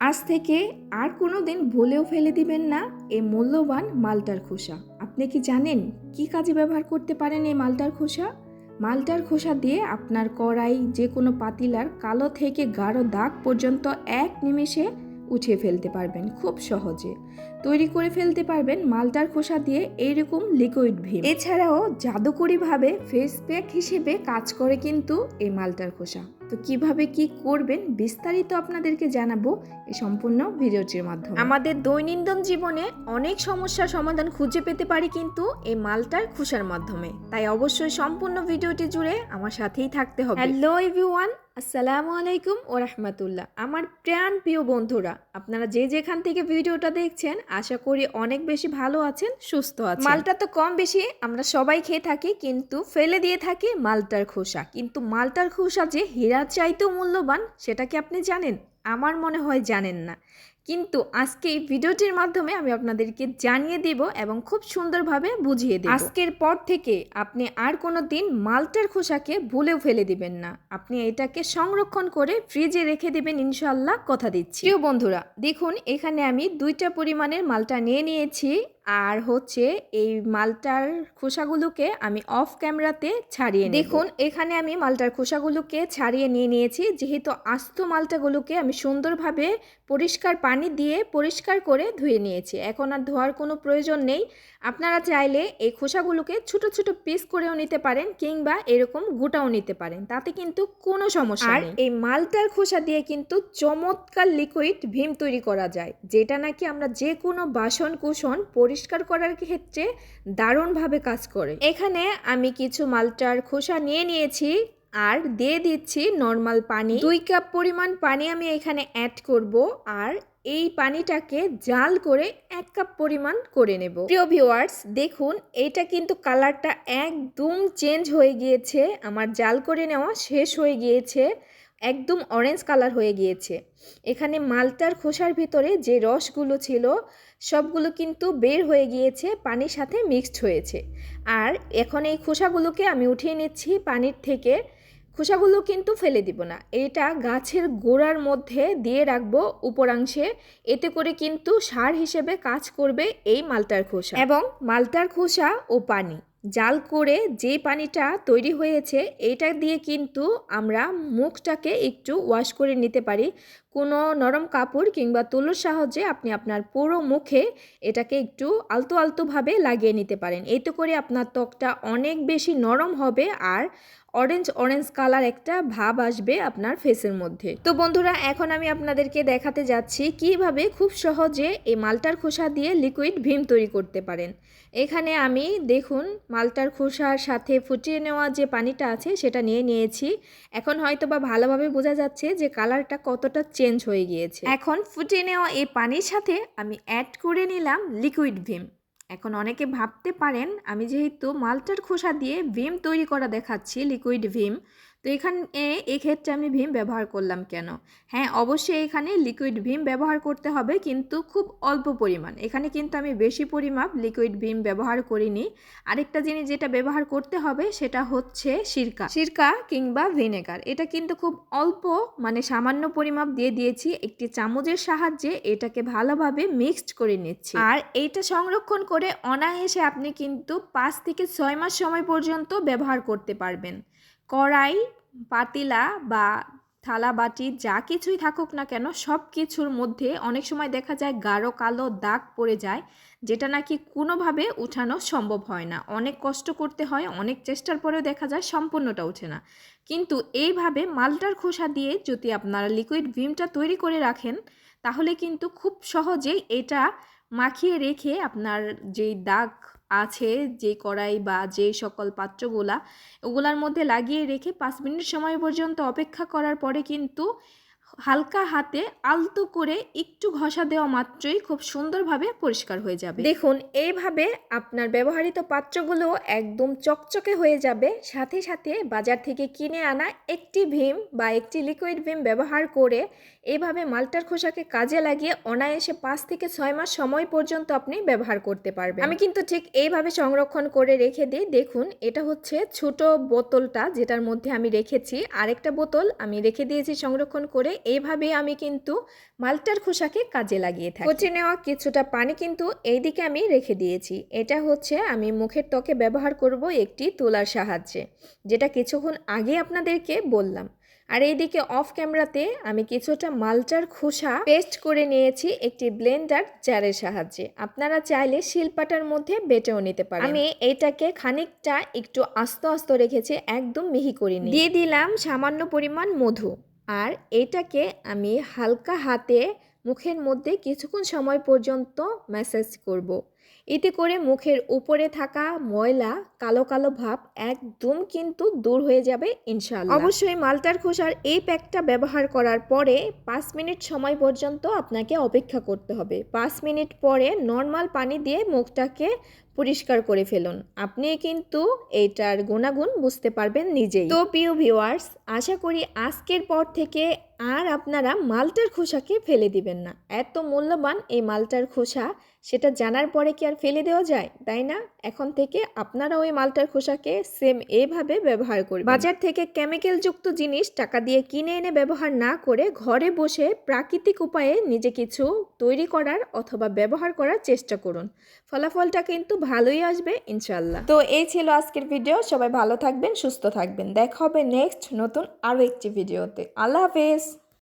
আজ থেকে আর কোনো দিন ভুলেও ফেলে দিবেন না এই মূল্যবান মালটার খোসা। আপনি কি জানেন কি কাজে ব্যবহার করতে পারেন এই মালটার খোসা? মালটার খোসা দিয়ে আপনার কড়াই যে কোনো পাতিলার কালো থেকে গাঢ় দাগ পর্যন্ত এক নিমেষে উঠিয়ে ফেলতে পারবেন খুব সহজে। তৈরি করে ফেলতে পারবেন মালটার খোসা দিয়ে এইরকম লিকুইড ভীম। এছাড়াও জাদুকরিভাবে ফেস প্যাক হিসেবে কাজ করে কিন্তু এই মালটার খোসা। তো কীভাবে কি করবেন বিস্তারিত আপনাদেরকে জানাব এই সম্পূর্ণ ভিডিওটির মাধ্যমে। আমাদের দৈনন্দিন জীবনে অনেক সমস্যার সমাধান খুঁজে পেতে পারি কিন্তু এই মালটার খোসার মাধ্যমে। তাই অবশ্যই সম্পূর্ণ ভিডিওটি জুড়ে আমার সাথেই থাকতে হবে। হ্যালো এভরিওয়ান আসসালামু আলাইকুম ও রহমতুল্লাহ। আমার প্রাণ প্রিয় বন্ধুরা, আপনারা যে যেখান থেকে ভিডিওটা দেখছেন, আশা করি অনেক বেশি ভালো আছেন, সুস্থ আছেন। মালটা তো কম বেশি, আমরা সবাই খেয়ে থাকি, কিন্তু ফেলে দিয়ে থাকি মালটার খোসা। কিন্তু মালটার খোসা যে হীরার চাইতেও মূল্যবান, সেটা কি আপনি জানেন? আমার মনে হয় জানেন না। কিন্তু আজকে এই ভিডিওটির মাধ্যমে আমি আপনাদেরকে জানিয়ে দিব এবং খুব সুন্দরভাবে বুঝিয়ে দেব। আজকের পর থেকে আপনি আর কোনো দিন মালটার খোসাকে ভুলেও ফেলে দিবেন না। আপনি এটাকে সংরক্ষণ করে ফ্রিজে রেখে দেবেন ইনশাল্লাহ কথা দিচ্ছি। প্রিয় বন্ধুরা, দেখুন, এখানে আমি দুইটা পরিমাণের মালটা নিয়ে নিয়েছি। আর হচ্ছে এই মালটার খোসাগুলোকে আমি অফ ক্যামেরাতে ছাড়িয়ে দেখুন, এখানে আমি মালটার খোসাগুলোকে ছাড়িয়ে নিয়ে নিয়েছি। যেহেতু আস্ত মালটাগুলোকে আমি সুন্দরভাবে পরিষ্কার পানি দিয়ে পরিষ্কার করে ধুয়ে নিয়েছি। এখন আর ধোয়ার কোনো প্রয়োজন নেই। আপনারা চাইলে এই খোসাগুলোকে ছোট ছোট পিস করেও নিতে পারেন কিংবা এরকম গোটাও নিতে পারেন। তাতে কিন্তু কোনো সমস্যা আর এই মালটার খোসা দিয়ে কিন্তু চমৎকার লিকুইড ভীম তৈরি করা যায় যেটা নাকি আমরা যে কোনো বাসন কুসন পরিষ্কার করার ক্ষেত্রে দারুণভাবে কাজ করে। এখানে আমি কিছু মালটার খোসা নিয়ে নিয়েছি আর দিয়ে দিচ্ছি নর্মাল পানি। দুই কাপ পরিমাণ পানি আমি এখানে অ্যাড করব। আর এই পানিটাকে জাল করে এক কাপ পরিমাণ করে নেব। প্রিয় ভিউয়ার্স দেখুন, এটা কিন্তু কালারটা একদম চেঞ্জ হয়ে গিয়েছে। আমার জাল করে নেওয়া শেষ হয়ে গিয়েছে। একদম অরেঞ্জ কালার হয়ে গিয়েছে। এখানে মালটার খোসার ভিতরে যে রসগুলো ছিল, সবগুলো কিন্তু বের হয়ে গিয়েছে, পানির সাথে মিক্সড হয়েছে। আর এখন এই খোসাগুলোকে আমি উঠিয়ে নিচ্ছি পানির থেকে। খোসাগুলো কিন্তু ফেলে দিব না। এটা গাছের গোড়ার মধ্যে দিয়ে রাখব উপরাংশে। এতে করে কিন্তু সার হিসেবে কাজ করবে এই মালটার খোসা এবং মালটার খোসা ও পানি। জাল করে যে পানিটা তৈরি হয়েছে, এটা দিয়ে কিন্তু আমরা মুখটাকে একটু ওয়াশ করে নিতে পারি। কোনো নরম কাপড় কিংবা তুলোর সাহায্যে আপনি আপনার পুরো মুখে এটাকে একটু আলতো আলতোভাবে লাগিয়ে নিতে পারেন। এতে করে আপনার ত্বকটা অনেক বেশি নরম হবে আর অরেঞ্জ অরেঞ্জ কালার একটা ভাব আসবে আপনার ফেসের মধ্যে। তো বন্ধুরা, এখন আমি আপনাদেরকে দেখাতে যাচ্ছি কীভাবে খুব সহজে এই মালটার খোসা দিয়ে লিকুইড ভীম তৈরি করতে পারেন। এখানে আমি দেখুন, মালটার খোসার সাথে ফুটিয়ে নেওয়া যে পানিটা আছে সেটা নিয়ে নিয়েছি। এখন হয়তো বা ভালোভাবে বোঝা যাচ্ছে যে কালারটা কতটা চেঞ্জ হয়ে গিয়েছে। এখন ফুটে নেওয়া এই পানির সাথে আমি অ্যাড করে নিলাম লিকুইড ভিম এখন অনেকে ভাবতে পারেন, আমি যেহেতু মালটার খোসা দিয়ে ভিম তৈরি করা দেখাচ্ছি লিকুইড ভীম তো এখানে এক্ষেত্রে আমি ভীম ব্যবহার করলাম কেন? হ্যাঁ অবশ্যই এখানে লিকুইড ভীম ব্যবহার করতে হবে কিন্তু খুব অল্প পরিমাণ। এখানে কিন্তু আমি বেশি পরিমাপ লিকুইড ভীম ব্যবহার করিনি। আরেকটা জিনিস যেটা ব্যবহার করতে হবে সেটা হচ্ছে সিরকা। সিরকা কিংবা ভিনেগার। এটা কিন্তু খুব অল্প মানে সামান্য পরিমাপ দিয়ে দিয়েছি। একটি চামচের সাহায্যে এটাকে ভালোভাবে মিক্সড করে নিচ্ছি। আর এইটা সংরক্ষণ করে অনায়াসে আপনি কিন্তু পাঁচ থেকে ছয় মাস সময় পর্যন্ত ব্যবহার করতে পারবেন। কড়াই, পাতিলা বা থালা বাটি যা কিছুই থাকুক না কেন, সব কিছুর মধ্যে অনেক সময় দেখা যায় গাঢ় কালো দাগ পড়ে যায়, যেটা নাকি কোনোভাবে উঠানো সম্ভব হয় না। অনেক কষ্ট করতে হয়, অনেক চেষ্টার পরেও দেখা যায় সম্পূর্ণটা ওঠে না। কিন্তু এইভাবে মালটার খোসা দিয়ে যদি আপনারা লিকুইড ভিমটা তৈরি করে রাখেন, তাহলে কিন্তু খুব সহজেই এটা মাখিয়ে রেখে আপনার যেই দাগ আছে যে কড়াই বা যে সকল পাত্রগুলা, ওগুলার মধ্যে লাগিয়ে রেখে পাঁচ মিনিট সময় পর্যন্ত অপেক্ষা করার পরে কিন্তু হালকা হাতে আলতো করে একটু ঘষা দেওয়া মাত্রই খুব সুন্দরভাবে পরিষ্কার হয়ে যাবে। দেখুন, এইভাবে আপনার ব্যবহৃত পাত্রগুলো একদম চকচকে হয়ে যাবে। সাথে সাথে বাজার থেকে কিনে আনা একটি ভীম বা একটি লিকুইড ভীম ব্যবহার করে এইভাবে মালটার খোসাকে কাজে লাগিয়ে অনায়াসে পাঁচ থেকে ছয় মাস সময় পর্যন্ত আপনি ব্যবহার করতে পারবেন। আমি কিন্তু ঠিক এইভাবে সংরক্ষণ করে রেখে দিই। দেখুন, এটা হচ্ছে ছোট বোতলটা যেটার মধ্যে আমি রেখেছি। আরেকটা বোতল আমি রেখে দিয়েছি সংরক্ষণ করে এইভাবে আমি কিন্তু মালটার খোসাকে কাজে লাগিয়ে থাকি। কচি নেওয়া কিছুটা পানি কিন্তু এইদিকে আমি রেখে দিয়েছি। এটা হচ্ছে আমি মুখের ত্বকে ব্যবহার করব একটি তুলার সাহায্যে, যেটা কিছুক্ষণ আগে আপনাদেরকে বললাম। আর এইদিকে অফ ক্যামেরাতে আমি কিছুটা মালটার খোসা পেস্ট করে নিয়েছি একটি ব্লেন্ডার জারের সাহায্যে। আপনারা চাইলে শিলপাটার মধ্যে বেটেও নিতে পারেন। আমি এইটাকে খানিকটা একটু আস্ত আস্ত রেখেছি, একদম মিহি করিনি দিয়ে দিলাম সামান্য পরিমাণ মধু। আর এটাকে আমি হালকা হাতে মুখের মধ্যে কিছুক্ষণ সময় পর্যন্ত ম্যাসাজ করব। এতে করে মুখের উপরে থাকা ময়লা, কালো কালো ভাব একদম কিন্তু দূর হয়ে যাবে ইনশাল্লাহ অবশ্যই মালটার খোসার এই প্যাকটা ব্যবহার করার পরে পাঁচ মিনিট সময় পর্যন্ত আপনাকে অপেক্ষা করতে হবে পাঁচ মিনিট পরে নর্মাল পানি দিয়ে মুখটাকে পরিষ্কার করে ফেলুন। আপনি কিন্তু এটার গুণাগুণ বুঝতে পারবেন নিজেই। তো প্রিয় ভিউয়ার্স আশা করি আজকের পর থেকে আর আপনারা মালটার খোসাকে ফেলে দিবেন না। এত মূল্যবান এই মালটার খোসা সেটা জানার পরে কি আর ফেলে দেওয়া যায়, তাই না? এখন থেকে আপনারা ওই মালটার খোসাকে সেম এভাবে ব্যবহার করবেন। বাজার থেকে কেমিক্যালযুক্ত জিনিস টাকা দিয়ে কিনে এনে ব্যবহার না করে ঘরে বসে প্রাকৃতিক উপায়ে নিজে কিছু তৈরি করার অথবা ব্যবহার করার চেষ্টা করুন। ফলাফলটা কিন্তু ভালোই আসবে ইনশাল্লাহ তো এই ছিল আজকের ভিডিও সবাই ভালো থাকবেন, সুস্থ থাকবেন। দেখা হবে নেক্সট নতুন আরও একটি ভিডিওতে আল্লাহ হাফেজ!